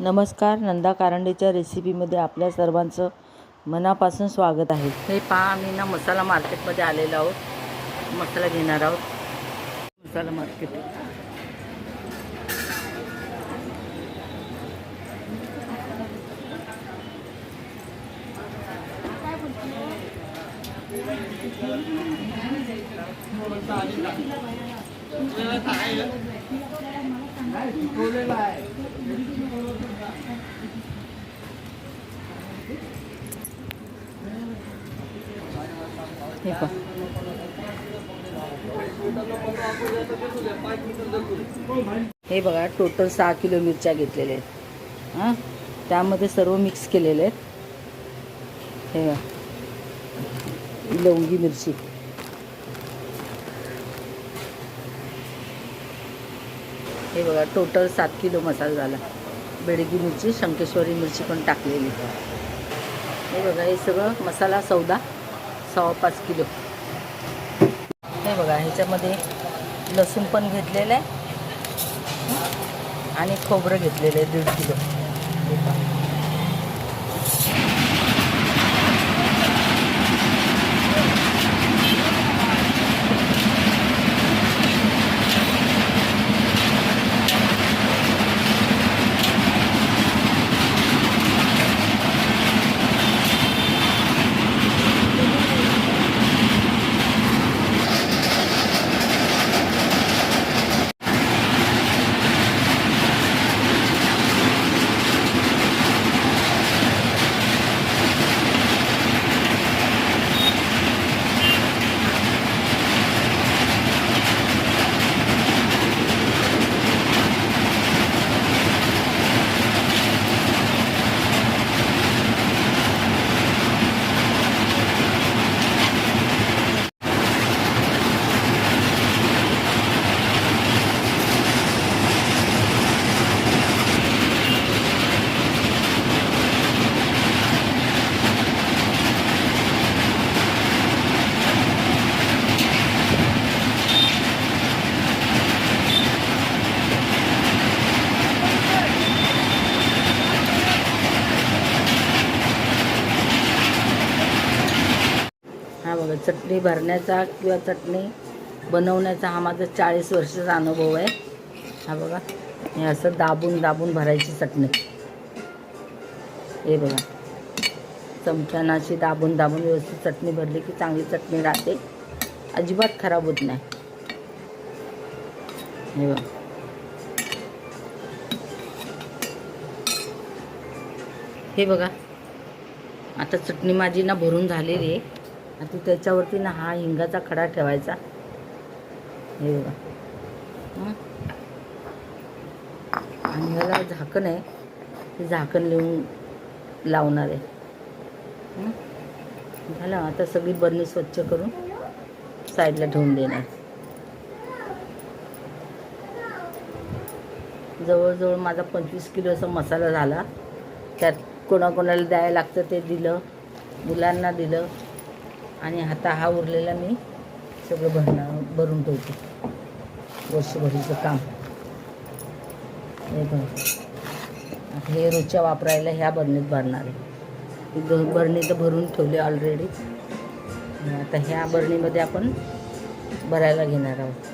नमस्कार नंदा कारंडेच्या रेसिपीमध्ये आपल्या सर्वांचं मनापासून स्वागत आहे. हे पहा आम्ही ना मसाला मार्केटमध्ये आलेलो आहोत. मसाला घेणार आहोत. मसाला मार्केट. हे पहा हे बघा टोटल सहा किलो मिरच्या घेतलेल्या आहेत. हां? त्यामध्ये सर्व मिक्स केलेले आहेत. हे बघा. लवंगी मिरची. हे बघा टोटल सात किलो मसाला झाला. बेडगी मिरची शंकेश्वरी मिरची पण टाकलेली. हे बघा हे सगळं मसाला सौदा. सव्वा पाच किलो. हे बघा ह्याच्यामध्ये लसूण पण घेतलेलं आहे. आणि खोबरं घेतलेलं आहे दीड किलो. बघा चटणी भरण्याचा किंवा चटणी बनवण्याचा हा माझा चाळीस वर्षाचा अनुभव आहे. हा बघा हे असं दाबून दाबून भरायची चटणी. हे बघा चमच्यानं अशी दाबून दाबून व्यवस्थित चटणी भरली की चांगली चटणी राहते. अजिबात खराब होत नाही. हे बघा. हे बघा आता चटणी माझी ना भरून झालेली आहे. आता त्याच्यावरती ना हा हिंगाचा खडा ठेवायचा. हे बघा. आणि ह्याला झाकण आहे. ते झाकण लिहून लावणार आहे. झालं आता सगळी बरणी स्वच्छ करून साईडला ठेवून देणार. जवळजवळ माझा पंचवीस किलो असा मसाला झाला. त्यात कोणाकोणाला द्यायला लागतं ते दिलं. मुलांना दिलं. आणि आता हा उरलेला मी सगळं भरणं भरून ठेवते. वर्षभरीचं काम. हे बघ. आता हे रोजच्या वापरायला ह्या बरणीत भरणार आहे. बरणी तर भरून ठेवली ऑलरेडी आता ह्या बरणीमध्ये आपण भरायला घेणार आहोत.